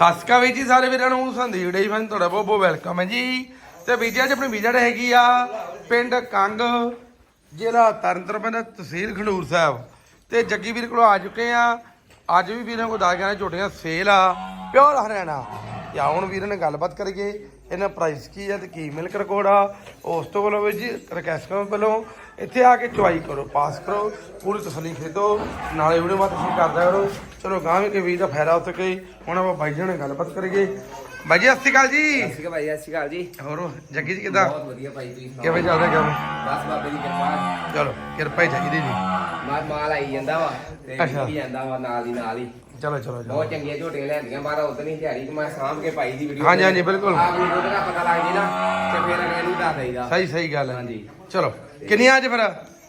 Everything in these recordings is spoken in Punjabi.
ਹਸਕਾ ਵਿੱਚ ਜੀ ਸਾਰੇ ਵੀਰਾਂ ਨੂੰ, ਸੰਦੀਪ ਡੇ ਫਨ ਤੁਹਾਡਾ ਬਹੁਤ ਬਹੁਤ ਵੈਲਕਮ ਹੈ ਜੀ। ਤੇ ਵੀਜ਼ਾ ਚ ਆਪਣੀ ਵੀਜ਼ਾ ਹੈਗੀ ਆ, ਪਿੰਡ ਕੰਗ, ਜ਼ਿਲ੍ਹਾ ਤਰਨਤਾਰਨ ਤਹਿਸੀਲ ਖਡੂਰ ਸਾਹਿਬ। ਤੇ ਜੱਗੀ ਵੀਰ ਕੋਲ ਆ ਚੁੱਕੇ ਆ। ਅੱਜ ਵੀ ਵੀਰਾਂ ਕੋਲ ਦਾ ਗਿਆ ਝੋਟੀਆਂ ਸੇਲ ਆ, ਪਿਓਰ ਹਰਿਆਣਾ। ਜਾਂ ਹੁਣ ਵੀਰਾਂ ਨਾਲ ਗੱਲਬਾਤ ਕਰੀਏ। ਇਹਨਾਂ ਪ੍ਰਾਈਸ ਕੀ ਆ ਤੇ ਕੀ ਮਿਲਕ ਰਿਕਾਰਡ ਆ ਉਸ ਤੋਂ ਵੱਲੋਂ ਵੀ ਜੀ ਰਿਕਵੈਸਟ ਪਹਿਲੋਂ ਇੱਥੇ ਆ ਕੇ ਚੁਆਈ ਕਰੋ ਪਾਸ ਕਰੋ ਪੂਰੀ ਤਸੱਲੀ ਖਰੀਦੋ ਨਾਲੇ ਵੀਡੀਓ ਮਤ ਤੁਸੀਂ ਕਰਦਾ ਕਰੋ। ਚਲੋ ਗਾਂ ਵੀ ਕੇ ਵੀਰ ਦਾ ਫਾਇਦਾ ਹੋ ਸਕੇ ਹੁਣ ਆਪਾਂ ਬਾਈ ਜੀ ਨਾਲ ਗੱਲਬਾਤ ਕਰੀਏ। ਬਾਈ ਜੀ ਸਤਿ ਸ਼੍ਰੀ ਅਕਾਲ ਜੀ। ਸਤਿ ਸ਼੍ਰੀ ਅਕਾਲ ਭਾਈ ਸਤਿ ਸ਼੍ਰੀ ਅਕਾਲ ਜੀ। ਹੋਰ ਜੱਗੀ ਜੀ ਕਿਦਾਂ? ਬਹੁਤ ਵਧੀਆ ਭਾਈ ਤੁਸੀਂ ਕਿਵੇਂ ਚੱਲਦਾ ਕੰਮ? ਬਸ ਬਾਬੇ ਦੀ ਕਿਰਪਾ। ਚਲੋ ਕਿਰਪਾ ਹੀ ਚਾਹੀਦੀ ਜੀ। ਮਾਲ ਆਈ ਜਾਂਦਾ ਵਾ ਤੇ। ਵੀ ਜਾਂਦਾ ਵਾ ਨਾਲ ਦੀ ਨਾਲ ਹੀ। ਚਲੋ ਚਲੋ ਚਲੋ। ਬਹੁਤ ਚੰਗੀਆਂ ਝੋਟੀਆਂ ਲੈਂਦੀਆਂ ਬਾਹਰ ਉਦੋਂ ਹੀ ਦਿਹਾੜੀ ਕਿ ਮੈਂ ਸਾਂਭ ਕੇ ਪਾਈ ਦੀ ਵੀਡੀਓ ਹਾਂਜੀ, ਹਾਂਜੀ, ਬਿਲਕੁਲ। ਆਪ ਨੂੰ ਦੁੱਧ ਦਾ ਪਤਾ ਲੱਗ ਜੇ ਨਾ ਤੇ ਫਿਰ ਅਗਲੇ ਨੂੰ ਦੱਸ ਦੇਈਦਾ। ਸਹੀ ਸਹੀ ਗੱਲ ਹੈ। ਹਾਂਜੀ। ਚਲੋ ਕਿੰਨੀਆਂ ਅੱਜ ਫਿਰ?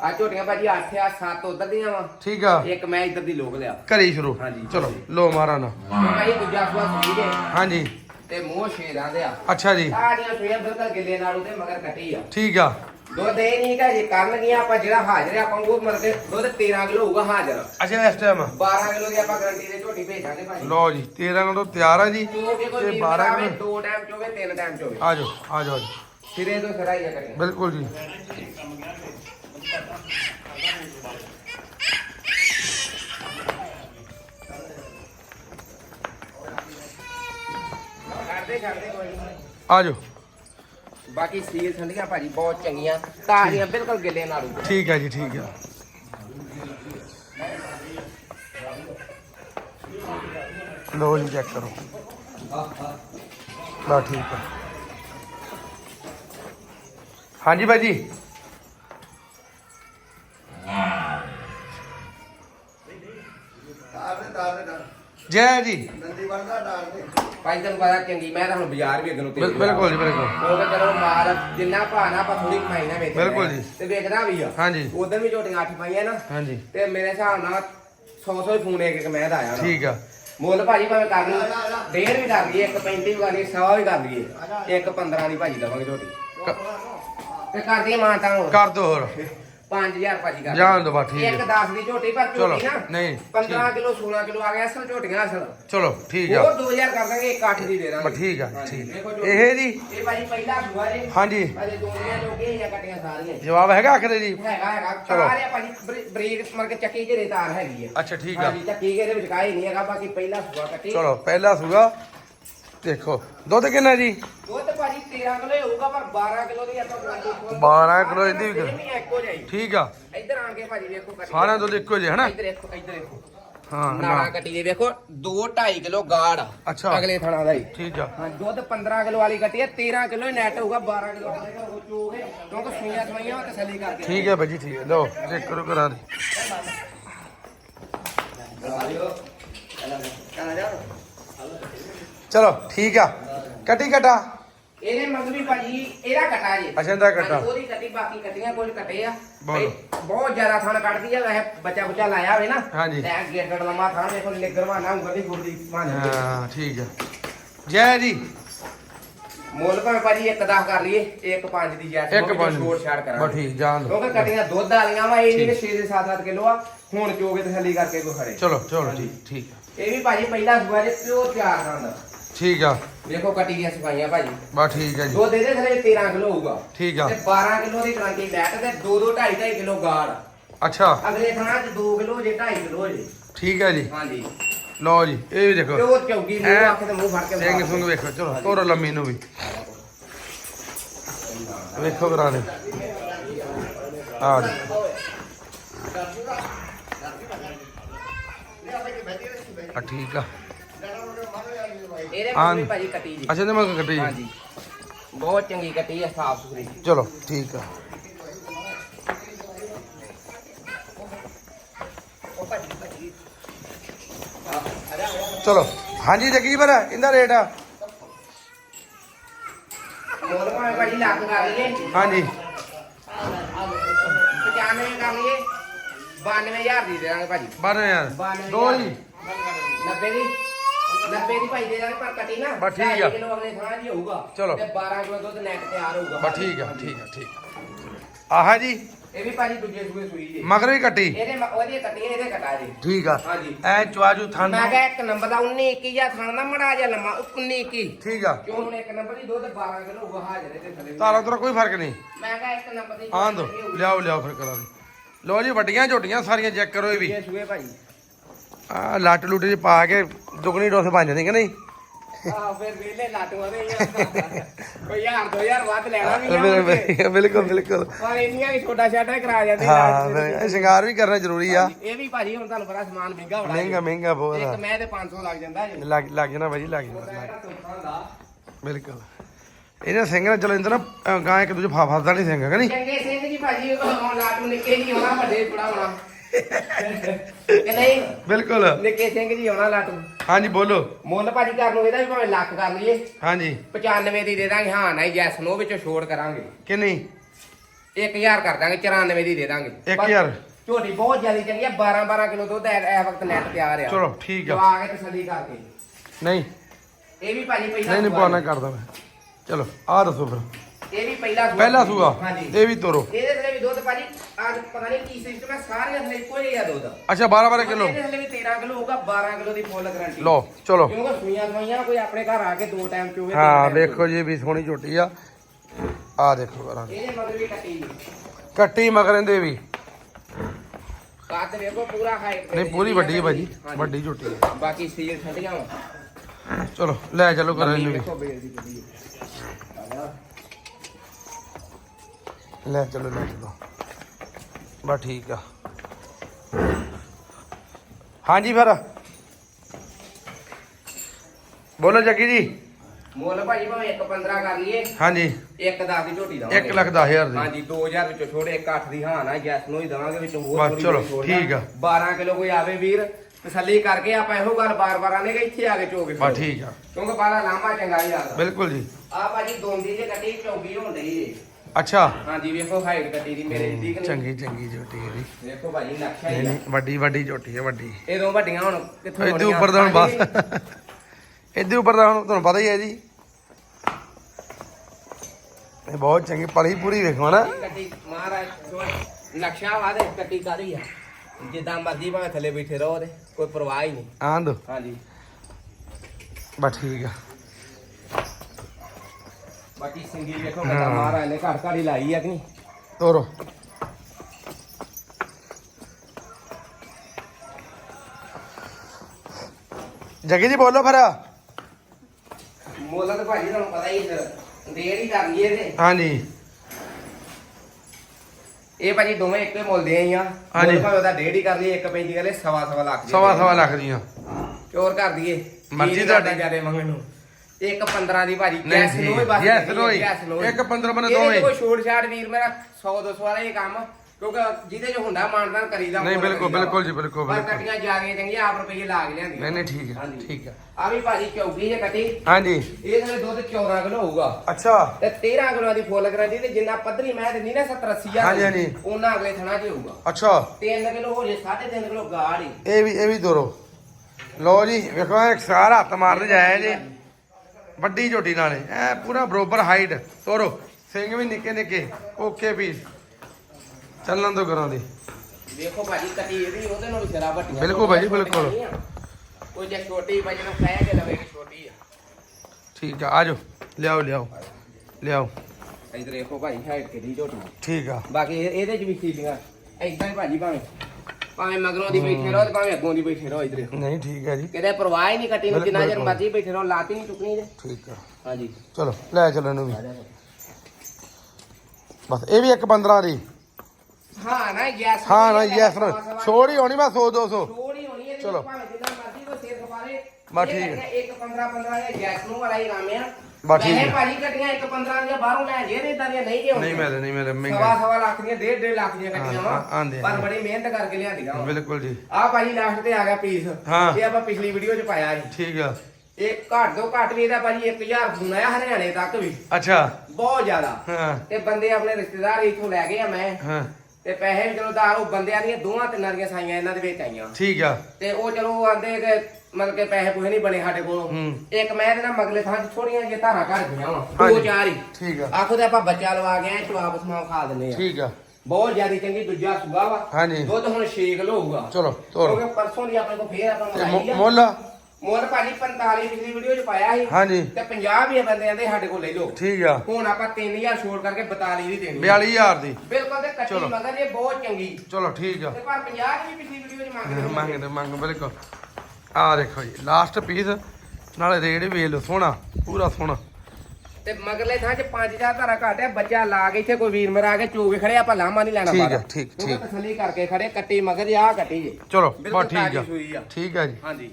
ਆ ਝੋਟੀਆਂ ਭਾਜੀ 8 ਆ 7 ਉਧਰ ਦੀਆਂ ਵਾ। ਠੀਕ ਆ। ਇੱਕ ਮੈਂ ਇੱਧਰ ਦੀ ਲੋਕ ਲਿਆ। ਕਰੀ ਸ਼ੁਰੂ। ਹਾਂਜੀ। ਚਲੋ ਲੋ ਮਾਰਾ ਨਾ। ਭਾਈ ਦੂਜਾ ਸੁਆ ਸਹੀ ਦੇ ਹਾਂਜੀ। ਤੇ ਮੂੰਹ ਸ਼ੇਰਾਂ ਦੇ ਆ। ਅੱਛਾ ਜੀ। ਆੜੀਆਂ ਸੁਆ ਬਿਲਕੁਲ ਗਿੱਲੇ ਨਾਲੋਂ ਤੇ ਮਗਰ ਕੱਟੀ ਆ। ਠੀਕ ਆ। ਦੁੱਧ ਇਹ ਨਹੀਂ ਕਿ ਜੇ ਕਰਨ ਗਿਆ ਆਪਾਂ ਜਿਹੜਾ ਹਾਜ਼ਰ ਆ ਆਪਾਂ ਉਹ ਮਰਦੇ ਦੁੱਧ 13 ਕਿਲੋ ਹੋਊਗਾ ਹਾਜ਼ਰ। ਅੱਛਾ ਇਸ ਟਾਈਮ 12 ਕਿਲੋ ਦੀ ਆਪਾਂ ਗਾਰੰਟੀ ਦੇ ਝੋਟੀ ਭੇਜਾਂਗੇ ਭਾਜੀ। ਲੋ ਜੀ 13 ਕਿਲੋ ਤਿਆਰ ਆ ਜੀ। ਜੋ ਕਿ ਕੋਈ ਤੇ ਵੀਰ 12 ਬਣਾਵੇ, ਕਿਲੋ ਦੋ ਟਾਈਮ ਚੋਵੇ ਤਿੰਨ ਟਾਈਮ ਚੋਵੇ ਆ ਜਾਓ ਆ ਜਾਓ ਆ ਜਾਓ। ਸਿਰੇ ਤੋਂ ਸਿਰਾ ਹੀ ਆ ਕਰੇ ਬਿਲਕੁਲ ਜੀ। ਆ ਜਾਓ। ਬਾਕੀ ਸੀਲ ਠੰਡੀਆਂ ਭਾਜੀ ਬਹੁਤ ਚੰਗੀਆਂ ਤਾਜ਼ੀਆਂ ਬਿਲਕੁਲ ਗਿੱਲੇ ਨਾਲ ਠੀਕ ਆ ਜੀ ਠੀਕ ਆ ਲੋ ਜੀ ਚੈੱਕ ਕਰੋ ਬਾ ਠੀਕ ਆ ਹਾਂਜੀ ਭਾਜੀ ਜੈ ਜੀ ਭਾਈ ਤੈਨੂੰ ਪਤਾ ਚੰਗੀ ਮੈਂ ਤਾਂ ਹੁਣ ਬਾਜ਼ਾਰ ਵੀ ਅੱਗੋਂ ਬਿਲ- ਬਿਲਕੁਲ ਜੀ ਬਿਲਕੁਲ। ਕਿਉਂਕਿ ਚਲੋ ਮਾਲ ਜਿੰਨਾ ਭਾਣਾ ਆਪਾਂ ਥੋੜੀ ਕਮਾਈ ਨਾ ਵੇਚ ਬਿਲਕੁਲ ਜੀ। ਤੇ ਵੇਚਣਾ ਵੀ ਆ। ਹਾਂਜੀ। ਉਦੋਂ ਵੀ ਝੋਟੀਆਂ ਅੱਠ ਪਾਈਆਂ ਨਾ। ਹਾਂਜੀ। ਤੇ ਮੇਰੇ ਹਿਸਾਬ ਨਾਲ 100 100 ਹੀ ਫੋਨ ਇੱਕ ਇੱਕ ਮੈਂ ਦਾ ਆਇਆ ਨਾ। ਠੀਕ ਆ। ਮੁੱਲ ਭਾਜੀ ਭਾਵੇਂ ਕਰ ਲਓ ਡੇਢ ਵੀ ਕਰ ਲਈਏ ਇੱਕ 35 ਵੀ ਕਰ ਲਈਏ 100 ਵੀ ਕਰ ਲਈਏ। ਇੱਕ 15 ਦੀ ਭਾਜੀ ਦਵਾਂਗੇ ਝੋਟੀ। ਕ- ਤੇ ਕਰਦੀ ਮਾਂ ਤਾਂ ਹੋਰ। ਕਰ ਦੋ ਹੋਰ। 5000 ਭਾਜੀ ਕਰ ਜਾਣ ਦਿਓ ਬਸ, ਠੀਕ ਇੱਕ ਹੈ। 10 ਦੀ ਝੋਟੀ ਪਰ ਚਲੋ, ਝੋਟੀ ਨਾ ਨਹੀਂ, 15 ਕਿਲੋ 16 ਕਿਲੋ ਆ ਗਿਆ ਅਸਲ ਝੋਟੀਆਂ ਅਸਲ ਚਲੋ ਠੀਕ ਆ। ਹੋਰ 2000 ਕਰ ਦਾਂਗੇ ਇੱਕ 8 ਦੀ ਦੇ ਦਾਂਗੇ। ਠੀਕ ਆ ਹਾਂਜੀ, ਠੀਕ। ਦੇਖੋ ਆ। ਝੋਟੀ। ਇਹ ਜੀ? ਇਹ ਭਾਜੀ ਪਹਿਲਾ ਸੂਆ ਜੇ। ਹਾਂਜੀ। ਅਜੇ ਦੋਨੀਆਂ ਲੋਕੇ ਜਾਂ ਕੱਟੀਆਂ ਸਾਰੀਆਂ ਜਵਾਬ ਹੈਗਾ ਆਖਰੇ ਜੀ? ਹੈਗਾ ਹੈਗਾ। ਚਲੋ। ਸਾਰੇ ਭਾਜੀ ਬਰੀ- ਬਰੀਕ ਮਰ ਕੇ ਚੱਕੀ ਘੇਰੇ ਤਾਰ ਹੈਗੀ ਹੈ ਅੱਛਾ ਠੀਕ ਆ। ਹਾਂਜੀ ਚੱਕੀ ਘੇਰੇ ਵਿੱਚ ਕਾਈ ਨਹੀਂ ਹੈਗਾ ਬਾਕੀ ਪਹਿਲਾ ਸੂਆ ਕੱਟੀ। ਚਲੋ ਪਹਿਲਾ ਸੂਗਾ ਦੇਖੋ ਦੁੱਧ ਕਿੰਨਾ ਜੀ? ਭਾਜੀ 13 ਕਿਲੋ ਹੋਊਗਾ ਪਰ 12 ਕਿਲੋ ਦੀ ਆਪਾਂ ਗਾਰੰਟੀ 12 ਕਿਲੋ ਇਹਦੀ ਵੀ ਇਹ ਵੀ ਇੱਕੋ ਜਾਈ ਠੀਕ ਆ। ਇੱਧਰ ਆਣ ਕੇ ਭਾਜੀ ਵੇਖੋ ਕੱਟੀ। ਸਾਰਿਆਂ ਦੁੱਧ ਇੱਕੋ ਜਿਹੇ ਹਨਾ? ਇੱਧਰ ਦੇਖੋ ਇੱਧਰ ਦੇਖੋ ਹਾਂ ਨਾੜਾ ਨਾ ਕੱਟੀ ਦੇ ਵੇਖੋ 2 2.5 ਕਿਲੋ ਗਾੜ। ਅੱਛਾ। ਅਗਲੇ ਥਣਾ ਦਾ ਹੀ। ਠੀਕ ਆ। ਹਾਂ ਦੁੱਧ 15 ਕਿਲੋ ਵਾਲੀ ਕੱਟੀ ਹੈ 13 ਕਿਲੋ ਹੀ ਨੈਟ ਹੋਊਗਾ 12 ਕਿਲੋ ਆਏਗਾ ਉਹ ਚੋਗੇ ਕਿਉਂਕਿ ਸੂਈਆਂ ਸਵਾਈਆਂ ਵਾ ਤਸੱਲੀ ਕਰਕੇ। ਠੀਕ ਹੈ ਭਾਜੀ ਠੀਕ ਹੈ ਲਓ ਚੈੱਕ ਕਰੋ ਕਰਾ ਦੇ। ਚਲੋ ਠੀਕ ਆ। ਕੱਟੀ ਕਟਾ। ਇਹਨੇ ਮੰਗਵੀ ਭਾਜੀ ਇਹਦਾ ਕਟਾ ਜੀ। ਅੱਛਾ, ਇਹਦਾ ਕੱਟਾ। ਹਾਂਜੀ, ਉਹਦੀ ਕੱਟੀ ਬਾਕੀ ਕੱਟੀਆਂ ਕੁਝ ਕੱਟੇ ਆ। ਬੋਲੋ। ਭਈ ਬਹੁਤ ਜ਼ਿਆਦਾ ਥਣ ਕੱਢਦੀ ਆ ਵੈਸੇ ਬੱਚਾ ਬੱਚਾ ਲਾਇਆ ਹੋਵੇ ਨਾ। ਹਾਂਜੀ। ਤੇ ਗੇਟ ਲੰਮਾ ਥਣ ਦੇਖੋ ਨਿਗਰਵਾਨਾ ਉਂਗਲ ਦੀ ਮਾਨ ਹਾਂ ਠੀਕ ਆ। ਜੈ ਜੀ। ਮੁੱਲ ਭਾਵੇਂ ਭਾਜੀ ਇੱਕ 10 ਕਰ ਲਈਏ ਇੱਕ 5 ਦੀ ਜੈਸ ਇੱਕ ਪੰਜ। ਛਾੜ ਬਸ ਕਰਾਂਗੇ। ਠੀਕ ਜਾਣ ਦੋ ਕਿਉਂਕਿ ਕੱਟੀਆਂ ਦੁੱਧ ਵਾਲੀਆਂ ਵਾ ਇਹ ਨਹੀਂ ਕਿ 6 ਦੇ 7-7 ਕਿਲੋ ਆ। ਹੁਣ ਚੋਗੇ ਤਸੱਲੀ ਕਰਕੇ ਕੋ ਖੜੇ। ਚਲੋ ਚਲੋ ਠੀਕ ਠੀਕ ਆ। ਇਹ ਵੀ ਭਾਜੀ ਪਹਿਲਾ ਸੂਆ ਜੇ ਪਿਓਰ ਤਿਆਰ ਕਰਦਾ ਠੀਕ ਆ। ਵੇਖੋ ਕੱਟੀ ਦੀਆਂ ਸਫਾਈਆਂ ਭਾਜੀ। ਬਸ ਠੀਕ ਆ ਜੀ। ਦੁੱਧ ਇਹਦੇ ਥਲੇ 13 ਕਿਲੋ ਹੋਊਗਾ। ਠੀਕ ਆ। ਤੇ 12 ਕਿਲੋ ਦੀ ਗਾਰੰਟੀ ਲੈਟ ਤੇ 2 2 2.5 2.5 ਕਿਲੋ ਗਾੜ। ਅੱਛਾ। ਅਗਲੇ ਥਾਂ 'ਚ 2 ਕਿਲੋ ਜੇ 2.5 ਕਿਲੋ ਜੇ ਠੀਕ ਹੈ ਜੀ। ਹਾਂਜੀ। ਲਓ ਜੀ ਇਹ ਵੀ ਦੇਖੋ। ਪਿਓਰ ਚੌਗੀ ਮੂੰਹ ਅੱਖ ਤੇ ਮੂੰਹ ਫੜ ਕੇ ਸਿੰਘ। ਸੁੰਗ ਵੇਖੋ ਚਲੋ ਤੋਰ ਲੰਮੀ ਨੂੰ ਵੀ। ਵੇਖੋ ਕਰਾ ਦੇ। ਆ ਜੀ। ਆ ਠੀਕ ਆ। ਇਹਦੇ ਹਾਂ। ਕੋਲ ਵੀ ਭਾਜੀ ਕੱਟੀ ਜੀ। ਅੱਛਾ ਤੇ ਮੈਂ ਕੱਟੀ ਹਾਂਜੀ। ਬਹੁਤ ਚੰਗੀ ਕੱਟੀ ਹੈ ਸਾਫ਼ ਸੁਥਰੀ ਚਲੋ ਠੀਕ ਆ। ਚਲੋ ਹਾਂਜੀ ਜੱਗੀ ਪਰ ਇਹਦਾ ਰੇਟ ਆ? ਮੁੱਲ ਭਾਵੇਂ ਭਾਜੀ ਲੱਖ ਕਰ ਲਈਏ। ਹਾਂਜੀ। 95 ਕਰ ਲਈਏ। 92000 ਦੀ ਦੇ ਦਾਂਗੇ ਭਾਜੀ। 12000 92 ਦੋ ਜੀ 90 ਦੀ। 90 ਦੀ ਭਾਈ ਦੇ ਦਾਂਗੇ ਪਰ ਕੱਟੀ ਨਾ। ਬਸ ਠੀਕ ਆ। 2.5 ਕਿਲੋ ਅਗਲੇ ਥਾਂ ਦੀ ਹੋਊਗਾ। ਚਲੋ। ਤੇ 12 ਕਿਲੋ ਦੁੱਧ ਨੈਟ ਤਿਆਰ ਹੋਊਗਾ ਬਸ ਠੀਕ ਆ ਠੀਕ ਆ ਠੀਕ ਆ। ਆਹਾ ਜੀ। ਇਹ ਵੀ ਭਾਜੀ ਦੂਜੇ ਸੂਏ ਸੂਈ ਜੀ। ਮਗਰ ਵੀ ਕੱਟੀ। ਇਹਦੇ ਮ- ਉਹਦੇ ਕੱਟੀ ਇਹਦੇ ਕਟਾ ਜੀ। ਠੀਕ ਆ। ਹਾਂਜੀ। ਐ ਚਵਾਜੂ ਥਣ ਮੈਂ ਕਿਹਾ ਇੱਕ ਨੰਬਰ ਦਾ 19 21 ਜਾਂ ਥਾਣਾ ਦਾ ਮੜਾ ਜਾ ਲੰਮਾ 19 21 ਠੀਕ ਆ। ਕਿਉਂ ਹੁਣ ਇੱਕ ਨੰਬਰ ਦੀ ਦੁੱਧ 12 ਕਿਲੋ ਉਹ ਹਾਜ਼ਰ ਤੇ ਥੱਲੇ ਤਾਰਾ ਤੁਰਾ ਕੋਈ ਫ਼ਰਕ ਨਹੀਂ। ਮੈਂ ਕਿਹਾ ਇੱਕ ਨੰਬਰ ਦੀ ਆਂ ਦੋ ਲਿਆਓ ਲਿਆਓ ਫਿਰ ਕਰਾ ਦੇ ਲੋ ਜੀ ਵੱਡੀਆਂ ਝੋਟੀਆਂ ਸਾਰੀਆਂ ਚੈੱਕ ਕਰੋ ਇਹ ਵੀ। ਸੂਏ ਭਾਜੀ। ਆ ਲੱਟ ਲੁੱਟ ਚ ਪਾ ਕੇ ਦੁਗਣੀ ਡੋਸ ਬਣ ਜਾਂਦੀ ਕਿ ਨਹੀਂ? ਆਹ ਫਿਰ ਵੇਲੇ ਲਾਟੂਆਂ ਦੇ ਯਾਰ ਕੋਈ ਯਾਰ ਦੋ ਯਾਰ ਵੱਧ ਲੈਣਾ ਵੀ ਆ ਬਿਲਕੁਲ ਬਿਲਕੁਲ। ਪਰ ਇੰਨੀਆਂ ਵੀ ਛੋਟਾ ਛਾਟਾ ਕਰਾ ਜਾਂਦੇ ਹਾਂ। ਫਿਰ ਸ਼ਿੰਗਾਰ ਵੀ ਕਰਨਾ ਜ਼ਰੂਰੀ ਆ। ਇਹ ਵੀ ਭਾਜੀ ਹੁਣ ਤੁਹਾਨੂੰ ਬੜਾ ਸਮਾਨ ਮਹਿੰਗਾ ਬੜਾ ਮਹਿੰਗਾ ਮਹਿੰਗਾ ਬਹੁਤ ਇੱਕ ਆ ਮੈਂ ਤੇ 500 ਲੱਗ ਜਾਂਦਾ ਲੱਗ ਲੱਗ ਜਾਣਾ ਭਾਜੀ ਲੱਗ ਜਾਣਾ। ਬਿਲਕੁਲ। ਇਹਨਾਂ ਸਿੰਘ ਨਾਲ ਚਲੋ ਇੰਦਰ ਨਾ ਗਾਂ ਇੱਕ ਦੂਜੇ ਫਸਦਾ ਨਹੀਂ ਸਿੰਘ ਕਿ ਨਹੀਂ? ਚੰਗੇ ਸਿੰਘ ਜੀ ਭਾਜੀ ਉਹ ਲਾਟੂ ਨਿੱਕੇ ਜੀ ਹੋਣਾ ਵੱਡੇ ਥੋੜਾ ਹੋਣਾ। ਕਿ ਨਹੀਂ ਬਿਲਕੁਲ। ਨਿੱਕੇ ਸਿੰਘ ਜੀ ਹੋਣਾ ਲਾਟੂ ਹਾਂਜੀ ਬੋਲੋ। ਮੁੱਲ ਭਾਜੀ ਕਰ ਲਓ ਇਹਦਾ ਵੀ ਭਾਵੇਂ ਲੱਖ ਕਰ ਲਈਏ। ਹਾਂਜੀ। 95 ਦੀ ਦੇ ਦਾਂਗੇ ਹਾਂ ਨਹੀਂ ਜੈਸ ਨੋ ਵਿੱਚੋਂ ਛੋੜ ਕਰਾਂਗੇ। ਕਿ ਨਹੀਂ? 1000 ਕਰ ਦਾਂਗੇ 94 ਦੀ ਦੇ ਦਾਂਗੇ। ਇੱਕ ਹਜ਼ਾਰ। ਝੋਟੀ ਬਹੁਤ ਜ਼ਿਆਦਾ ਚੰਗੀ ਆ 12 12 ਕਿਲੋ ਦੁੱਧ ਐ ਐ ਵਕਤ ਨੈਟ ਤਿਆਰ ਆ। ਚਲੋ ਠੀਕ ਆ। ਜਵਾ ਕੇ ਤਸੱਲੀ ਕਰਕੇ। ਨਹੀਂ। ਇਹ ਵੀ ਭਾਜੀ ਪਹਿਲਾ ਨਹੀਂ ਨਹੀਂ ਪਾਣਾ ਕਰਦਾ ਮੈਂ। ਚਲੋ ਆ ਦੱਸੋ ਫਿਰ। ਇਹ ਵੀ ਪਹਿਲਾ ਸੂਆ ਪਹਿਲਾ ਸੂਆ। ਹਾਂਜੀ। ਇਹ ਵੀ ਤੋਰੋ। ਇਹਦੇ ਥੱਲੇ ਵੀ ਦੁੱਧ ਭਾਜੀ। ਆ ਅੱਛਾ 12 12 ਕਿਲੋ। ਇਹਦੇ ਥੱਲੇ ਵੀ 13 ਕਿਲੋ ਹੋਊਗਾ 12 ਕਿਲੋ ਦੀ ਫੁੱਲ ਗਾਰੰਟੀ ਲਓ ਚਲੋ। ਕਿਉਂਕਿ ਸੂਈਆਂ ਸਵਾਈਆਂ ਕੋਈ ਆਪਣੇ ਘਰ ਆ ਕੇ ਦੋ ਟਾਈਮ ਚੋਵੇ ਹਾਂ ਵੇਖੋ ਜੀ ਵੀ ਸੋਹਣੀ ਝੋਟੀ ਆ। ਆ ਦੇਖੋ ਕਰਾਂ। ਇਹਦੇ ਮਗਰ ਵੀ ਕੱਟੀ ਜੀ। ਕੱਟੀ ਮਗਰ ਇਹਦੇ ਵੀ। ਕੱਦ ਵੇਖੋ ਪੂਰਾ ਹਾਈਟ ਨਹੀਂ ਪੂਰੀ ਵੱਡੀ ਹੈ ਭਾਜੀ ਵੱਡੀ ਝੋਟੀ ਹੈ ਬਾਕੀ ਸੀਲ ਠੰਡੀਆਂ ਵਾ। ਚਲੋ ਲੈ ਚਲੋ ਕਰਾਂ ਇਹਨੂੰ ਵੀ। ਵੇਖੋ ਬੇਲ ਦੀ ਕਿੱਡੀ ਹੈ ਲੈ ਚਲੋ ਲੈ ਚਲੋ। ਬਸ ਠੀਕ ਆ। ਹਾਂਜੀ ਫਿਰ। ਬੋਲੋ ਜੱਗੀ ਜੀ। ਮੁੱਲ ਭਾਜੀ ਭਾਵੇਂ 1 15 ਕਰ ਲਈਏ। ਹਾਂਜੀ। 1 10 ਦੀ ਝੋਟੀ ਦਾ 1 ਲੱਖ 10 ਹਜ਼ਾਰ ਦੀ। ਹਾਂਜੀ 2000 ਵਿੱਚੋਂ ਛੋੜੇ 1 8 ਦੀ ਹਾਂ ਨਾ ਜੈਸ ਨੂੰ ਹੀ ਦਵਾਂਗੇ ਵਿੱਚੋਂ ਹੋਰ ਬਸ ਚਲੋ, ਠੀਕ ਆ। 12 ਕਿਲੋ ਕੋਈ ਆਵੇ ਵੀਰ ਤਸੱਲੀ ਕਰਕੇ ਆਪਾਂ ਇਹੋ ਗੱਲ ਬਾਰ-ਬਾਰ ਆਨੇ ਕਿ ਇੱਥੇ ਆ ਕੇ ਚੋਕੇ ਬਸ ਠੀਕ ਆ। ਕਿਉਂਕਿ ਬਾਲਾ ਲਾਂਬਾ ਚੰਗਾ ਹੀ ਬਿਲਕੁਲ ਜੀ। ਆ ਭਾਜੀ ਦੋਂਦੀ ਜੇ ਕੱਟੀ ਚੌਗੀ ਹੋਣ ਡਈ ਜੇ ਅੱਛਾ। ਹਾਂਜੀ ਵੇਖੋ ਹਾਈਟ ਕੱਟੀ ਦੀ ਮੇਰੇ ਠੀਕ ਨਹੀਂ? ਚੰਗੀ ਚੰਗੀ ਝੋਟੀ ਜੀ। ਵੇਖੋ ਭਾਜੀ ਨਕਸ਼ਾ ਨਹੀਂ ਹੀ ਆ। ਨਹੀਂ ਵੱਡੀ ਵੱਡੀ ਝੋਟੀ ਹੈ ਵੱਡੀ। ਇਹ ਦੋ ਵੱਡੀਆਂ ਹੁਣ ਕਿੱਥੋਂ ਇਹਦੇ? ਉੱਪਰ ਦਾ ਹੁਣ। ਬਸ। ਇਹਦੇ ਉੱਪਰ ਦਾ ਹੁਣ ਤੁਹਾਨੂੰ ਪਤਾ ਹੀ ਹੈ ਜੀ। ਇਹ ਬਹੁਤ ਚੰਗੀ ਪਲੀ ਪੂਰੀ ਵੇਖੋ ਨਾ। ਕੱਟੀ ਮਹਾਰਾਜ ਜੋ ਨਕਸ਼ਾ ਵਾਦੇ ਕੱਟੀ ਕਾਦੀ ਆ? ਜਿੱਦਾਂ ਮਰਜ਼ੀ ਭਾਵੇਂ ਥੱਲੇ ਬੈਠੇ ਰਹੋ ਤੇ ਕੋਈ ਪਰਵਾਹ ਹੀ ਨਹੀਂ। ਆਂਦ। ਹਾਂਜੀ। ਬਸ ਠੀਕ ਆ। ਬਾਕੀ ਸਿੰਗੀ ਵੇਖੋ ਹੀ। ਲਾਈ ਆ ਕਿ ਨਹੀਂ? ਤੋਰੋ। ਜੱਗੀ ਜੀ ਬੋਲੋ ਫਿਰ। ਮੁੱਲ ਤਾਂ ਭਾਜੀ ਤੁਹਾਨੂੰ ਪਤਾ ਹੀ ਫਿਰ। ਡੇਢ ਹੀ ਕਰ ਲਈਏ ਤੇ ਹਾਂਜੀ। ਇਹ ਭਾਜੀ ਦੋਵੇਂ ਇੱਕੇ ਮੁੱਲ ਦੇ ਆਈ ਆ ਹਾਂਜੀ। ਮੁੱਲ ਭਾਵੇਂ ਉਹਦਾ ਡੇਢ ਹੀ ਕਰ ਲਈਏ ਇੱਕ ਪੈਂਤੀ ਕਰੇ ਸਵਾ ਸਵਾ ਲੱਖ ਦੀ ਸਵਾ ਸਵਾ ਲੱਖ ਦੀਆਂ। ਚੋਰ ਕਰ ਦਈਏ। ਮਰਜ਼ੀ ਤੁਹਾਡੀ। ਜਿਆਦੇ ਮੰਗਣ ਨੂੰ। ਇੱਕ 15 ਦੀ ਭਾਜੀ ਨਹੀਂ ਠੀਕ ਨੋ ਹੀ ਬਸ Yes, ਹੀ। ਨੋ ਹੀ। ਇੱਕ 15 ਬਣੇ ਇਹਦੇ 'ਚ ਦੋਵੇਂ। ਕੋਈ ਛੋੜ ਛਾੜ ਵੀਰ ਮੇਰਾ 100 200 ਵਾਲਾ ਇਹ ਕੰਮ ਕਿਉਂਕਿ ਜਿਹਦੇ ਚ ਹੁੰਦਾ ਮਾਨਦਾਨ ਕਰੀਦਾ ਨਹੀਂ ਬਿਲਕੁਲ ਕਰੀਦਾ। ਬਿਲਕੁਲ ਜੀ ਬਿਲਕੁਲ ਪਰ ਬਿਲਕੁਲ ਕੱਟੀਆਂ ਜਾ ਰਹੀਆਂ ਚੰਗੀਆਂ ਆਪ ਰੁਪਏ ਲਾ ਕੇ ਲਿਆਂਦੀਆਂ ਨਹੀਂ ਨਹੀਂ ਠੀਕ ਹੈ ਹਾਂਜੀ। ਠੀਕ ਹੈ ਆ ਵੀ ਭਾਜੀ ਚੌਕੀ ਜੇ ਕੱਟੀ ਹਾਂਜੀ ਇਹ ਥਲੇ ਦੁੱਧ 14 ਕਿਲੋ ਹੋਊਗਾ ਅੱਛਾ ਤੇ 13 ਕਿਲੋ ਦੀ ਫੁੱਲ ਗਰੰਟੀ ਤੇ ਜਿੰਨਾ ਪੱਧਰੀ ਮੈਂ ਦਿੰਦੀ ਨਾ 70 80 ਹਜ਼ਾਰ ਹਾਂਜੀ, ਹਾਂਜੀ। ਉਹਨਾਂ ਅਗਲੇ ਥਣਾ 'ਚ ਹੋਊਗਾ ਅੱਛਾ 3 ਕਿਲੋ ਹੋ ਜੇ 3.5 ਕਿਲੋ ਗਾੜ ਹੀ ਇਹ ਵੀ ਇਹ ਵੀ ਦੋਰੋ ਲਓ ਜੀ ਵੇਖੋ ਇੱਕ ਸਾਰਾ ਹੱਥ ਮਾਰਨ ਜਾਇਆ ਜੇ ਵੱਡੀ ਝੋਟੀ ਨਾਲੇ। ਐ ਪੂਰਾ ਬਰੋਬਰ ਹਾਈਟ ਤੋਰੋ। ਸਿੰਘ ਵੀ ਨਿੱਕੇ ਨਿੱਕੇ ਓਕੇ ਪੀਸ ਚੱਲਣ ਤੋਂ ਕਰਾਂ ਦੀ। ਦੇਖੋ ਭਾਜੀ ਕੱਟੀ ਇਹਦੀ ਉਹਦੇ ਨਾਲ ਸਿਰਾ ਵੱਟੀਆਂ ਬਿਲਕੁਲ ਭਾਜੀ, ਬਿਲਕੁਲ। ਕੋਈ ਜੇ ਛੋਟੀ ਭਾਜੀ ਨੂੰ ਕਹਿ ਕੇ ਲਵੇ ਕਿ ਛੋਟੀ ਆ। ਠੀਕ ਆ ਆਜੋ। ਲਿਆਓ ਲਿਆਓ। ਲਿਆਓ। ਇਧਰ ਦੇਖੋ ਭਾਜੀ ਹਾਈਟ ਕਿਹਦੀ ਝੋਟੀ ਠੀਕ ਆ। ਬਾਕੀ ਇਹ- ਇਹਦੇ ਚ ਵੀ ਸੀਟੀਆਂ ਏਦਾਂ ਹੀ ਭਾਜੀ ਭਾਵੇਂ। ਭਾਵੇਂ ਮਗਰੋਂ ਦੀ ਬੈਠੇ ਰਹੋ ਤੇ ਭਾਵੇਂ ਅੱਗੋਂ ਦੀ ਬੈਠੇ ਰਹੋ ਇਧਰ। ਨਹੀਂ ਠੀਕ ਹੈ ਜੀ। ਕਿਤੇ ਪਰਵਾਹ ਹੀ ਨਹੀਂ ਕੱਟੀ ਨੂੰ ਜਿੰਨਾ ਚਿਰ। ਮਰਜ਼ੀ ਬੈਠੇ ਰਹੋ ਲਾਤੀ ਨਹੀਂ ਚੁੱਕਣੀ ਜੇ ਠੀਕ ਆ। ਹਾਂਜੀ। ਚਲੋ ਲੈ ਚੱਲੋ ਇਹਨੂੰ ਵੀ। ਬਸ ਇਹ ਵੀ ਇੱਕ 15 ਦੀ। ਹਾਂ ਨਾ ਯੈਸ ਹਾਂ ਨਾ ਯੈਸ ਨਾ ਛੋੜ ਹੋਣੀ ਬਸ 100 200 ਛੋੜ ਹੋਣੀ ਹੈ ਚਲੋ। ਭਾਵੇਂ ਜਿੰਨਾ ਮਰਜ਼ੀ ਕੋ ਸੇਰ ਖਪਾਲੇ ਬਸ ਠੀਕ। ਹੈ। ਇੱਕ 15 15 ਇਹ ਜੈਸ ਨੂੰ ਵਾਲਾ ਹੀ ਕੰਮ ਠੀਕ ਵੈਸੇ ਹੈ। ਭਾਜੀ ਕੱਟੀਆਂ ਇੱਕ 15 ਦੀਆਂ ਬਾਹਰੋਂ ਲੈ ਜੇ ਇਦਾਂ ਦੀਆਂ ਨਹੀਂ ਜੇ ਨਹੀਂ ਮਿਲਦੇ ਨਹੀਂ ਮਿਲਦੇ ਸਵਾ ਮਹਿੰਗਾ। ਸਵਾ ਲੱਖ ਦੀਆਂ ਡੇਢ ਡੇਢ ਲੱਖ ਦੀਆਂ ਕੱਟੀਆਂ ਹਾਂ, ਵਾ। ਆ। ਪਰ ਬੜੀ ਮਿਹਨਤ ਕਰਕੇ ਲਿਆਂਦੀਆਂ ਵਾ। ਬਿਲਕੁਲ ਜੀ। ਆ ਭਾਜੀ ਲਾਸਟ ਤੇ ਆ ਗਿਆ ਪੀਸ ਹਾਂ। ਇਹ ਆਪਾਂ ਪਿਛਲੀ ਵੀਡੀਓ 'ਚ ਪਾਇਆ ਸੀ ਠੀਕ ਆ। ਇਹ ਘੱਟ ਤੋਂ ਘੱਟ ਵੀ ਇਹਦਾ ਭਾਜੀ 1000 ਫੋਨ ਆਇਆ ਹਰਿਆਣੇ ਤੱਕ ਵੀ। ਅੱਛਾ। ਬਹੁਤ ਜ਼ਿਆਦਾ। ਹਾਂ। ਤੇ ਬੰਦੇ ਆਪਣੇ ਰਿਸ਼ਤੇਦਾਰ ਇੱਥੋਂ ਲੈ ਗਏ ਆ ਮੈਂ। ਹਾਂ। ਤੇ ਪੈਸੇ ਵੀ ਚਲੋ ਦਾਰ ਉਹ ਬੰਦਿਆਂ ਦੀਆਂ ਦੋਹਾਂ ਤਿੰਨਾਂ ਦੀਆਂ ਸਾਈਆਂ ਇਹਨਾਂ ਦੇ ਵਿੱਚ ਆਈਆਂ। ਠੀਕ ਆ। ਤੇ ਉਹ ਚਲੋ ਆਂਦੇ ਕਿ ਮਤਲਬ ਕਿ ਪੈਸੇ ਪੂਸੇ ਨਹੀਂ ਬਣੇ ਸਾਡੇ ਕੋਲੋਂ। ਇੱਕ ਮੈਂ ਇਹਦੇ ਨਾਲ ਮਗਲੇ ਥਾਂ 'ਚ ਥੋੜੀਆਂ ਜਿਹੀਆਂ ਧਾਰਾਂ ਘੜ ਗਈਆਂ ਵਾ। ਦੋ ਚਾਰ ਹੀ। ਠੀਕ ਆ। ਆਖੋ ਤੇ ਆਪਾਂ ਬੱਚਾ ਲਵਾ ਗਏ ਆ ਚਵਾਪ ਸਮਾਂ ਖਾ ਦਿੰਦੇ ਆ। ਠੀਕ ਆ। ਬਹੁਤ ਜ਼ਿਆਦਾ ਚੰਗੀ ਦੂਜਾ ਸੂਆ ਵਾ। ਹਾਂਜੀ। ਦੁੱਧ ਹੁਣ 6 ਕਿਲੋ ਹੋਊਗਾ ਚਲੋ ਤੋਰੋ। ਕਿਉਂਕਿ ਪਰਸੋਂ ਦੀ ਆਪਣੇ ਕੋਲ ਫੇਰ ਆਪਾਂ ਤੇ ਮੰਗਾਈ ਆ। ਮੁ- ਮੁੱਲ ਮੁੱਲ ਭਾਜੀ 45 ਪਿਛਲੀ ਵੀਡੀਓ 'ਚ ਪਾਇਆ ਸੀ ਹਾਂਜੀ। ਤੇ 50 ਵੀ ਬੰਦੇ ਆਂਦੇ ਸਾਡੇ ਕੋਲ ਲੈ ਲਓ ਠੀਕ ਆ। ਹੁਣ ਆਪਾਂ 3000 ਛੋੜ ਕਰਕੇ 42 ਦੀ ਦੇਣੀ 42000 ਦੀ। ਬਿਲਕੁਲ ਤੇ ਕੱਟੀ ਚਲੋ। ਮਗਰ ਇਹ ਬਹੁਤ ਚੰਗੀ। ਚਲੋ ਠੀਕ ਆ। ਤੇ ਪਰ 50 ਦੀ ਵੀ ਪਿਛਲੀ ਵੀਡੀਓ 'ਚ ਮੰਗਦੇ ਸੀ। ਮੰਗਦੇ ਮੰਗ ਬਿਲਕੁਲ। ਆ ਦੇਖੋ ਜੀ ਲਾਸਟ ਪੀਸ ਨਾਲੇ ਰੇਟ ਵੇਖ ਲਓ ਸੋਹਣਾ ਪੂਰਾ ਸੋਹਣਾ। ਤੇ ਮਗਰਲੇ ਥਾਂ 'ਚ 5000 ਧਾਰਾ ਘੱਟ ਆ ਬੱਚਾ ਲਾ ਕੇ ਇੱਥੇ ਕੋਈ ਵੀਰ ਮਰਾ ਕੇ ਚੋ ਕੇ ਖੜੇ ਆਪਾਂ ਲਾਮਾ ਨਹੀਂ ਲੈਣਾ ਠੀਕ ਬਾਹਰ। ਆ, ਠੀਕ, ਠੀਕ। ਤਸੱਲੀ ਕਰਕੇ ਖੜੇ ਕੱਟੀ ਮਗਰ ਆਹ ਕੱਟੀ ਜੀ। ਚਲੋ ਬਿਲਕੁਲ ਬਸ ਠੀਕ ਤਾਜ਼ੀ ਆ ਆ। ਠੀਕ ਆ ਜੀ। ਹਾਂਜੀ।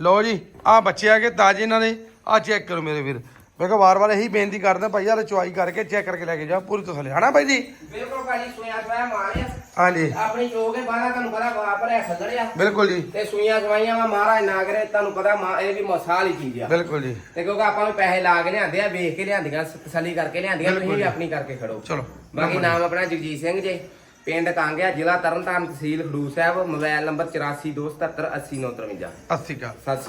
ਲਓ ਜੀ ਆ ਬੱਚੇ ਆ ਗਏ ਤਾਜੇ ਇਹਨਾਂ ਦੇ ਆ ਚੈੱਕ ਕਰੋ ਮੇਰੇ ਵੀਰ। ਮੈਂ ਕਿਹਾ ਵਾਰ-ਵਾਰ ਇਹੀ ਬੇਨਤੀ ਕਰਦਾ ਭਾਈ ਯਾਰ ਚੁਆਈ ਕਰਕੇ ਚੈੱਕ ਕਰਕੇ ਲੈ ਕੇ ਜਾ ਪੂਰੀ ਤਸੱਲੀ ਹਨਾ ਭਾਈ ਜੀ? ਬਿਲਕੁਲ ਭਾਜੀ ਸੂਈਆਂ ਸਵਾਇਆ ਮਾਰਿਆ ਹਾਂਜੀ। ਆਪਣੀ ਚੋ ਕੇ ਬਾਹਰ ਤੁਹਾਨੂੰ ਪਤਾ ਵਾਪਰ ਹੈ ਸੱਦੜਿਆ ਬਿਲਕੁਲ ਜੀ। ਤੇ ਸੂਈਆਂ ਸਵਾਈਆਂ ਵਾ ਮਹਾਰਾਜ ਨਾ ਕਰੇ ਤੁਹਾਨੂੰ ਪਤਾ ਮਾ- ਇਹ ਵੀ ਮਸਾਲ ਹੀ ਚੀਜ਼ ਆ। ਬਿਲਕੁਲ ਜੀ। ਤੇ ਕਿਉਂਕਿ ਆਪਾਂ ਵੀ ਪੈਸੇ ਲਾ ਕੇ ਲਿਆਂਦੇ ਆ ਵੇਖ ਕੇ ਲਿਆਂਦੀਆਂ ਤਸੱਲੀ ਕਰਕੇ ਲਿਆਂਦੀਆਂ ਤੁਸੀਂ ਵੀ ਆਪਣੀ ਕਰਕੇ ਖੜੋ। ਚਲੋ। ਬਾਕੀ ਨਾਮ ਆਪਣਾ ਜਗਜੀਤ ਸਿੰਘ ਜੇ। ਪਿੰਡ ਕਾਂਗਿਆ ਜ਼ਿਲ੍ਹਾ ਤਰਨਤਾਰਨ ਤਹਿਸੀਲ ਖਡੂਰ ਸਾਹਿਬ ਮੋਬਾਈਲ ਨੰਬਰ 8427780953 ਅੱਸੀ ਕਾ। ਸਤਿ ਸ਼੍ਰੀ ਅਕਾਲ।